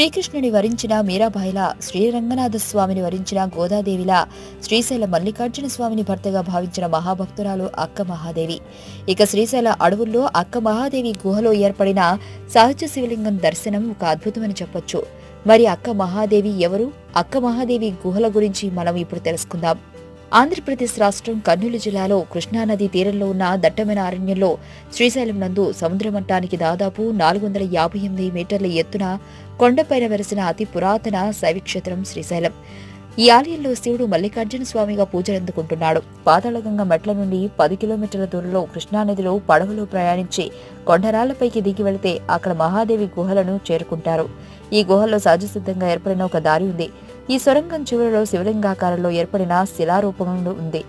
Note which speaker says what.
Speaker 1: శ్రీకృష్ణుని వరించిన మీరాబాయిల శ్రీరంగనాథ స్వామిని వరించిన గోదాదేవిలా శ్రీశైల మల్లికార్జున స్వామిని భర్తగా భావించిన మహాభక్తురాలు అక్క మహాదేవి. ఇక శ్రీశైల అడవుల్లో అక్క మహాదేవి గుహలో ఏర్పడిన సహజ శివలింగం దర్శనం ఒక అద్భుతమని చెప్పొచ్చు. మరి అక్క మహాదేవి ఎవరు? అక్క మహాదేవి గుహల గురించి మనం ఇప్పుడు తెలుసుకుందాం. ఆంధ్రప్రదేశ్ రాష్ట్రం కర్నూలు జిల్లాలో కృష్ణానది తీరంలో ఉన్న దట్టమైన అరణ్యంలో శ్రీశైలం నందు సముద్రమట్టానికి దాదాపు నాలుగు వందల యాభై ఎనిమిది మీటర్ల ఎత్తున కొండపైన వెరసిన అతి పురాతన శైవక్షేత్రం శ్రీశైలం. ఈ ఆలయంలో శివుడు మల్లికార్జున స్వామిగా పూజలందుకుంటున్నాడు. పాతాళగంగ మెట్ల నుండి పది కిలోమీటర్ల దూరంలో కృష్ణానదిలో పడవలో ప్రయాణించి కొండరాళ్ళపైకి దిగి వెళితే అక్కడ మహాదేవి గుహలను చేరుకుంటారు. ఈ గుహల్లో సహజసిద్ధంగా ఏర్పడిన ఒక దారి ఉంది. ఈ సొరంగం చివరిలో శివలింగాకారంలో ఏర్పడిన శిలారూపం ఉంది.